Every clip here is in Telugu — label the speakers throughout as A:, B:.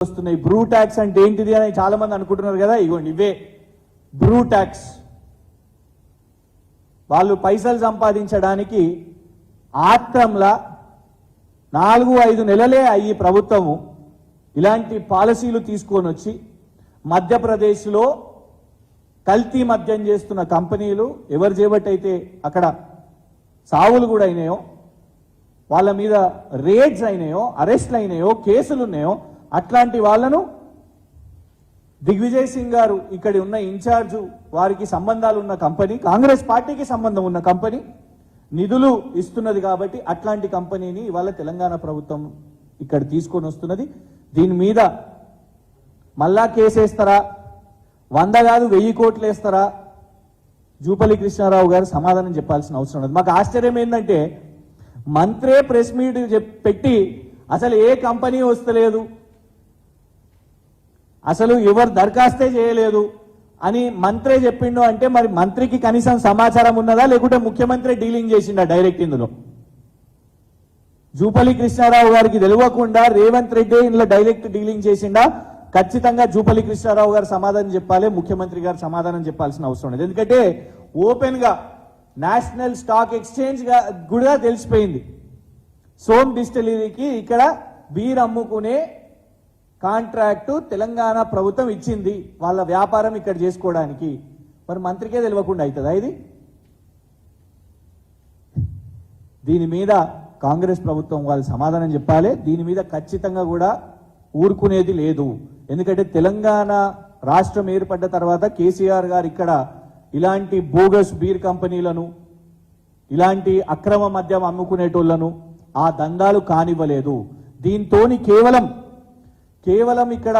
A: వస్తున్నాయి. బ్రూ ట్యాక్స్ అంటే ఏంటిది అని చాలా మంది అనుకుంటున్నారు కదా? ఇగోండి ఇవే. బ్రూ ట్యాక్స్. వాళ్ళు పైసలు సంపాదించడానికి ఆత్రంలా నాలుగు ఐదు నెలలే అయ్యి ప్రభుత్వము ఇలాంటి పాలసీలు తీసుకొని వచ్చి మధ్యప్రదేశ్లో కల్తీ మద్యం చేస్తున్న కంపెనీలు ఎవరు చేపట్టయితే అక్కడ సావులు కూడా అయినాయో వాళ్ళ మీద రేడ్స్ అయినాయో అరెస్ట్లు అయినాయో కేసులు ఉన్నాయో అట్లాంటి వాళ్ళను దిగ్విజయ్ సింగ్ గారు ఇక్కడ ఉన్న ఇన్ఛార్జ్ వారికి సంబంధాలు ఉన్న కంపెనీ కాంగ్రెస్ పార్టీకి సంబంధం ఉన్న కంపెనీ నిధులు ఇస్తున్నది కాబట్టి అట్లాంటి కంపెనీని ఇవాళ తెలంగాణ ప్రభుత్వం ఇక్కడ తీసుకొని వస్తున్నది. దీని మీద మళ్ళా కేసేస్తారా వంద కాదు వెయ్యి కోట్లు వేస్తారా? జూపల్లి కృష్ణారావు గారు సమాధానం చెప్పాల్సిన అవసరం ఉంది మాకు ఆశ్చర్యం ఏంటంటే మంత్రే ప్రెస్ మీట్ పెట్టి అసలు ఏ కంపెనీ వస్తలేదు? అసలు ఎవరు దరఖాస్తే చేయలేదు అని మంత్రే చెప్పిండు అంటే మరి మంత్రికి కనీసం సమాచారం ఉన్నదా? లేకుంటే ముఖ్యమంత్రి డీలింగ్ చేసిండా డైరెక్ట్ ఇందులో? జూపల్లి కృష్ణారావు గారికి తెలియకుండా రేవంత్ రెడ్డి ఇందులో డైరెక్ట్ డీలింగ్ చేసిండా? ఖచ్చితంగా జూపల్లి కృష్ణారావు గారు సమాధానం చెప్పాలి ముఖ్యమంత్రి గారు సమాధానం చెప్పాల్సిన అవసరం లేదు. ఎందుకంటే ఓపెన్గా నేషనల్ స్టాక్ ఎక్స్చేంజ్గా కూడా తెలిసిపోయింది. సోమ్ డిస్టిలరీకి ఇక్కడ బీర్ అమ్ముకునే కాంట్రాక్టు తెలంగాణ ప్రభుత్వం ఇచ్చింది వాళ్ళ వ్యాపారం ఇక్కడ చేసుకోవడానికి. మరి మంత్రికే తెలియకుండా అవుతుందా ఇది? దీని మీద కాంగ్రెస్ ప్రభుత్వం వాళ్ళు సమాధానం చెప్పాలి. దీని మీద ఖచ్చితంగా కూడా ఊరుకునేది లేదు. ఎందుకంటే తెలంగాణ రాష్ట్రం ఏర్పడ్డ తర్వాత కేసీఆర్ గారు ఇక్కడ ఇలాంటి బోగస్ బీర్ కంపెనీలను ఇలాంటి అక్రమ మద్యం అమ్ముకునేటోళ్ళను ఆ దందాలు కానివ్వలేదు. దీంతోని కేవలం కేవలం ఇక్కడ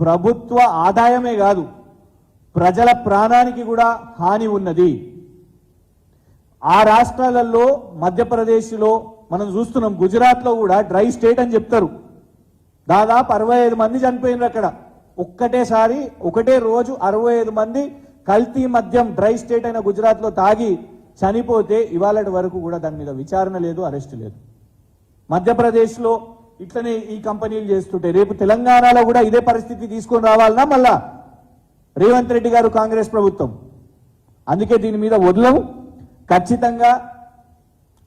A: ప్రభుత్వ ఆదాయమే కాదు ప్రజల ప్రాణానికి కూడా హాని ఉన్నది. ఆ రాష్ట్రాలలో మధ్యప్రదేశ్లో మనం చూస్తున్నాం గుజరాత్లో కూడా డ్రై స్టేట్ అని చెప్తారు. దాదాపు అరవై ఐదు మంది చనిపోయినారు అక్కడ. ఒక్కటేసారి ఒకటే రోజు అరవై ఐదు మంది కల్తీ మద్యం డ్రై స్టేట్ అయిన గుజరాత్లో తాగి చనిపోతే ఇవాళ వరకు కూడా దాని మీద విచారణ లేదు అరెస్ట్ లేదు. మధ్యప్రదేశ్లో ఇట్లనే ఈ కంపెనీలు చేస్తుంటే రేపు తెలంగాణలో కూడా ఇదే పరిస్థితి తీసుకొని రావాలన్నా మళ్ళా రేవంత్ రెడ్డి గారు కాంగ్రెస్ ప్రభుత్వం. అందుకే దీని మీద వదలము ఖచ్చితంగా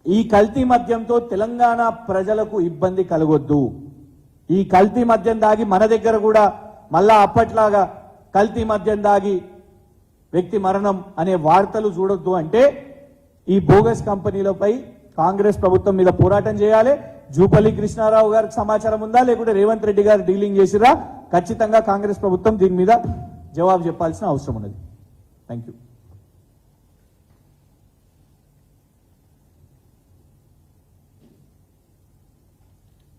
A: ఈ కల్తీ మద్యంతో తెలంగాణ ప్రజలకు ఇబ్బంది కలగొద్దు. ఈ కల్తీ మద్యం దాగి మన దగ్గర కూడా మళ్ళా అప్పట్లాగా కల్తీ మద్యం దాగి వ్యక్తి మరణం అనే వార్తలు చూడొద్దు అంటే ఈ బోగస్ కంపెనీలపై కాంగ్రెస్ ప్రభుత్వం మీద పోరాటం చేయాలి. జూపల్లి కృష్ణారావు గారికి సమాచారం ఉందా? లేకుంటే రేవంత్ రెడ్డి గారు డీలింగ్ చేసిరా? ఖచ్చితంగా కాంగ్రెస్ ప్రభుత్వం దీని మీద జవాబు చెప్పాల్సిన అవసరం ఉన్నది. Thank you